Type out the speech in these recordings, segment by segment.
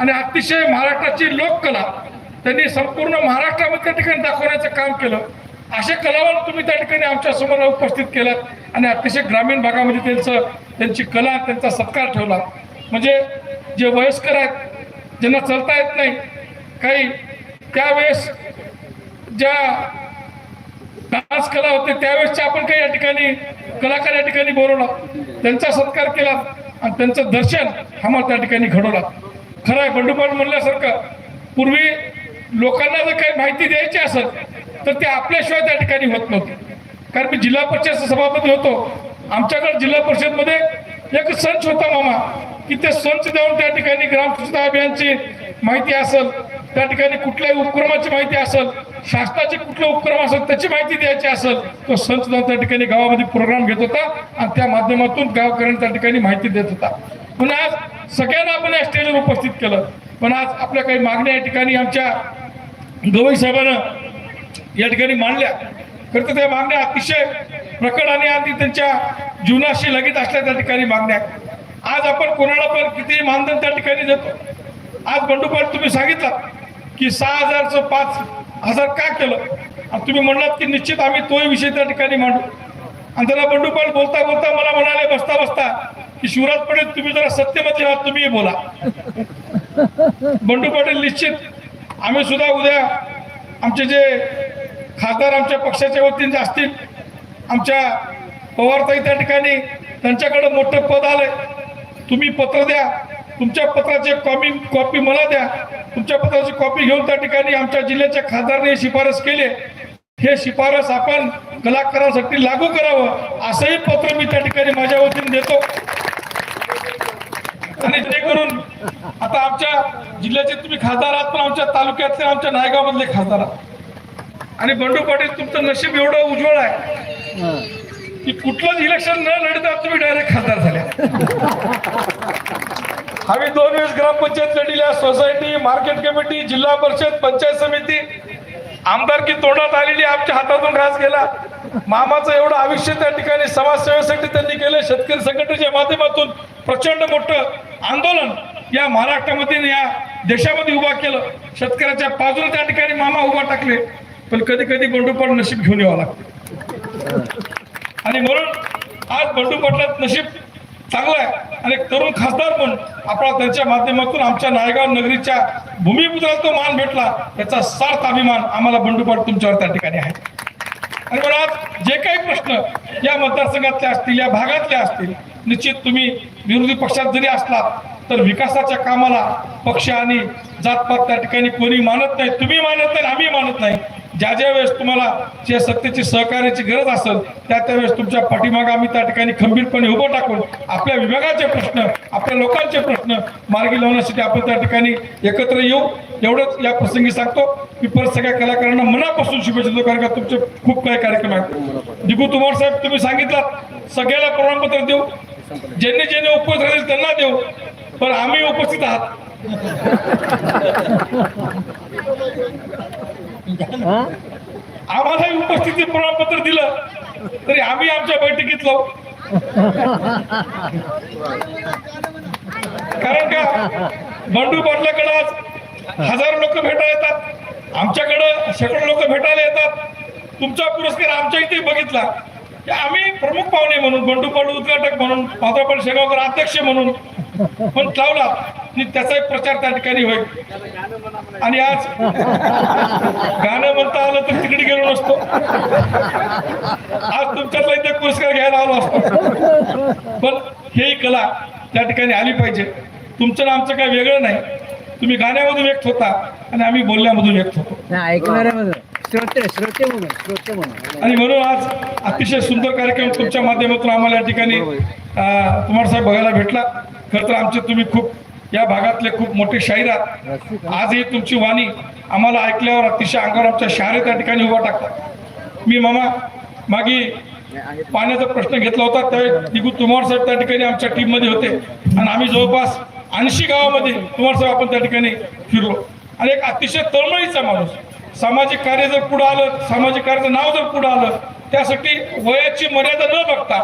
आणि अतिशय महाराष्ट्राची लोककला त्यांनी संपूर्ण महाराष्ट्रामध्ये त्या ठिकाणी दाखवण्याचं काम केलं. असे कलावंत तुम्ही त्या ठिकाणी आमच्यासमोर उपस्थित केलात आणि अतिशय ग्रामीण भागामध्ये त्यांचं त्यांची कला त्यांचा सत्कार ठेवला. म्हणजे जे वयस्कर आहेत ज्यांना चालता येत नाही काही त्यावेळेस ज्या डान्स कला होते त्यावेळेसच्या आपण काही या ठिकाणी कलाकार या ठिकाणी बोलवला. त्यांचा सत्कार केला आणि त्यांचं दर्शन आम्हाला त्या ठिकाणी घडवला. खरं आहे बंडूपाट म्हणल्यासारखं. पूर्वी लोकांना जर काही माहिती द्यायची असेल तर ते आपल्याशिवाय त्या ठिकाणी होत नव्हते. कारण मी जिल्हा परिषद सभापती होतो. आमच्याकडे जिल्हा परिषदमध्ये एक संच होता मामा की ते संच देऊन त्या ठिकाणी ग्राम स्वच्छता अभियानची माहिती असेल त्या ठिकाणी कुठल्याही उपक्रमाची माहिती असेल शासनाचे कुठले उपक्रम असेल त्याची माहिती द्यायची असेल तो संच जाऊन त्या ठिकाणी गावामध्ये प्रोग्राम घेत होता आणि त्या माध्यमातून गावकऱ्यांना त्या ठिकाणी माहिती देत होता. पण आज सगळ्यांना आपण या स्टेजवर उपस्थित केलं. पण आज आपल्या काही मागण्या या ठिकाणी आमच्या गवई साहेबानं या ठिकाणी मांडल्या. खरं तर त्या मागण्या अतिशय प्रकट आणि आधी त्यांच्या जीवनाशी लगेच असल्या त्या ठिकाणी मागण्या आज आपण कोणाला पण किती मानधन त्या ठिकाणी देतो. आज बंडूपाट तुम्ही सांगितलं की सहा हजारचं पाच हजार का केलं? आणि तुम्ही म्हणलात की निश्चित आम्ही तोही विषय त्या ठिकाणी मांडू. आणि त्याला बंडूपाट बोलता बोलता मला म्हणाले बसता बसता की शिवराज पाटील तुम्ही जरा सत्यमती आहात तुम्ही बोला. बंडू पाटील निश्चित. आम्ही सुद्धा उद्या आमचे जे खासदार आमच्या पक्षाच्या वतीने असतील आमच्या पवारताई त्या ठिकाणी त्यांच्याकडे मोठं पद आलंय. तुम्ही पत्र द्या. तुमच्या पत्राची कॉपी कॉपी मला द्या. तुमच्या पत्राची कॉपी घेऊन त्या ठिकाणी आमच्या जिल्ह्याच्या खासदारने शिफारस केली हे शिफारस आपण कलाकारांसाठी लागू करावं असंही पत्र मी त्या ठिकाणी माझ्या वतीने देतो. आणि जेणेकरून आता आमच्या जिल्ह्याचे तुम्ही खासदार आहात पण आमच्या तालुक्यातले आमच्या नायगाव मधले खासदार आहात. आणि बंडू पाटील तुमचं नशीब एवढं उज्ज्वल आहे की कुठलंच इलेक्शन न लढता तुम्ही डायरेक्ट खासदार झाले. आम्ही दोन वेळेस ग्रामपंचायत लढील्या सोसायटी मार्केट कमिटी जिल्हा परिषद पंचायत समिती. आमदारकी तोंडात आलेली आमच्या हातातून घास गेला. मामाचं एवढं आयुष्य त्या ठिकाणी समाजसेवेसाठी त्यांनी केलं शेतकरी संघटनेच्या माध्यमातून प्रचंड मोठं आंदोलन या महाराष्ट्रामध्ये या देशामध्ये उभा केलं. शेतकऱ्याच्या बाजूला त्या ठिकाणी मामा उभा टाकले. पण कधी कधी बंडूपाट नशीब घेऊन यावं लागतं. आणि म्हणून आज बंडू पाटलात नशीब चांगलं आहे. आणि तरुण खासदार म्हणून आपला त्यांच्या माध्यमातून आमच्या नायगाव नगरीच्या भूमिपुत्राला तो मान भेटला. त्याचा सार्थ अभिमान आम्हाला बंडू तुमच्यावर त्या ठिकाणी आहे. आणि मला आज जे काही प्रश्न या मतदारसंघातले असतील या भागातले असतील निश्चित तुम्ही विरोधी पक्षात जरी असलात तर विकासाच्या कामाला पक्ष आणि जातपात त्या ठिकाणी कोणी मानत नाही. तुम्ही मानत नाही आम्ही मानत नाही. ज्या ज्या वेळेस तुम्हाला जे सत्तेची सहकार्याची गरज असेल त्या त्यावेळेस तुमच्या पाठीमागे आम्ही त्या ठिकाणी खंबीरपणे उभं टाकून आपल्या विभागाचे प्रश्न आपल्या लोकांचे प्रश्न मार्गी लावण्यासाठी आपण त्या ठिकाणी एकत्र येऊ. एवढंच या प्रसंगी सांगतो मी परत सगळ्या कलाकारांना मनापासून शुभेच्छा देतो कारण का तुमचे खूप काही कार्यक्रम आहेत. दिगू तुमार साहेब तुम्ही सांगितलं सगळ्याला प्रमाणपत्र देऊ. ज्यांनी ज्यांनी उपस्थित राहील त्यांना देऊ. पण आम्ही उपस्थित आहात. आम्हालाही उपस्थिती प्रमाणपत्र दिलं तरी आम्ही आमच्या बैठकीत लावू कारण का बंडू पाटलाकडे आज हजारो लोक भेटायला येतात आमच्याकडं शेकडो लोक भेटायला येतात. तुमचा पुरस्कार आमच्या इथे बघितला. की आम्ही प्रमुख पाहुणे म्हणून बंडू पाटू उद्घाटक म्हणून माधवपाल शेगावकर अध्यक्ष म्हणून पण लावला आणि त्याचाही प्रचार त्या ठिकाणी होईल. आणि आज गाणं म्हणता आलं तर तिकडे गेलो नसतो. आज तुमच्यातला इथे पुरस्कार घ्यायला आलो असतो. पण ही कला त्या ठिकाणी आली पाहिजे. तुमचं आणि आमचं काही वेगळं नाही. तुम्ही गाण्यामधून व्यक्त होता आणि आम्ही बोलण्यामधून व्यक्त होतो. आणि म्हणून आज अतिशय सुंदर कार्यक्रम तुमच्या माध्यमातून आम्हाला या ठिकाणी कुमार साहेब बघायला भेटला. खरं तर आमचे तुम्ही खूप या भागातले खूप मोठे शाहीर आहात. आजही तुमची वाणी आम्हाला ऐकल्यावर अतिशय अंगावर आमच्या शहरे त्या ठिकाणी उभा टाकतात. मी मामा मागे पाण्याचा प्रश्न घेतला होता त्यावेळी दिगू तुमार साहेब त्या ठिकाणी आमच्या टीममध्ये होते. आणि आम्ही जवळपास ऐंशी गावामध्ये तुमार साहेब आपण त्या ठिकाणी फिरलो. आणि एक अतिशय तळमळीचा माणूस. सामाजिक कार्य जर पुढं आलं सामाजिक कार्याचं नाव जर पुढं आलं त्यासाठी वयाची मर्यादा न बघता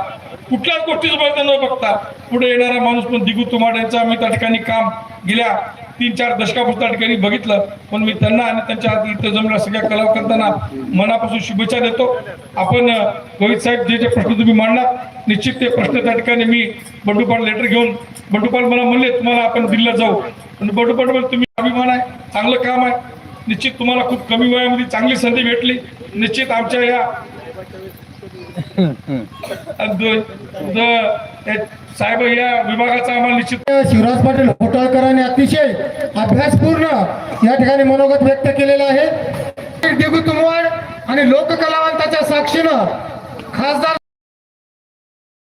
कुठल्याच गोष्टीची मर्यादा न बघता पुढे येणारा माणूस पण दिगू तुमाड्यांचा. आम्ही त्या ठिकाणी काम गेल्या तीन चार दशकापासून त्या ठिकाणी बघितलं. पण मी त्यांना आणि त्यांच्या हाती इथं जमल्या सगळ्या कलावंतांना मनापासून शुभेच्छा देतो. आपण रोहित साहेब जे जे प्रश्न तुम्ही मांडणार निश्चित ते प्रश्न त्या ठिकाणी मी बंडूपाल लेटर घेऊन बंडूपाल मला म्हणले तुम्हाला आपण दिल्लीला जाऊ. पण बंडूपाल तुम्ही अभिमान आहे चांगलं काम आहे. निश्चित तुम्हाला खूप कमी वयामध्ये चांगली संधी भेटली. निश्चित आमच्या या साहेब या विभागाचा आम्हाला निश्चित शिवराज पाटील होटाळकरांनी अतिशय अभ्यासपूर्ण या ठिकाणी मनोगत व्यक्त केलेलं आहे. दिगू तुमवाड आणि लोककलावंताच्या साक्षीनं खासदार